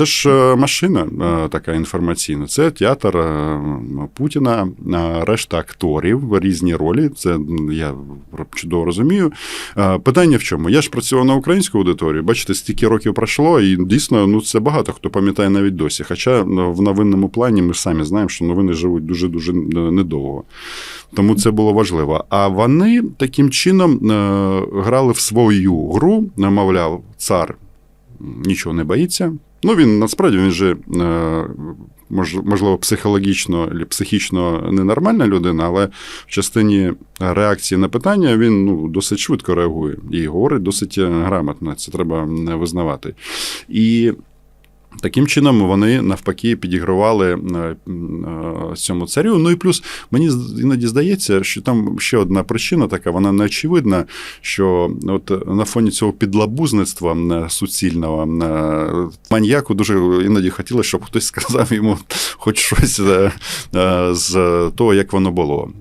це ж е, машина е, така інформаційна. Це театр е, Путіна, решта акторів, різні ролі. Це я чудово розумію. Питання в чому? Я ж працював на українську аудиторію. Бачите, стільки років пройшло, і дійсно ну це багато хто пам'ятає навіть досі. Хоча в новинному плані ми самі знаємо, що новини живуть дуже дуже недовго. Тому це було важливо. А вони таким чином грали в свою гру, мовляв, цар нічого не боїться. Ну, він насправді він же, е, можливо, психологічно або психічно ненормальна людина, але в частині реакції на питання він ну, досить швидко реагує і говорить досить е, грамотно. Це треба визнавати. І Таким чином вони навпаки підігравали е, е, цьому царю. Ну і плюс мені іноді здається, що там ще одна причина така, вона неочевидна, що от на фоні цього підлабузництва суцільного е, маньяку дуже іноді хотілося, щоб хтось сказав йому хоч щось з того, як воно було.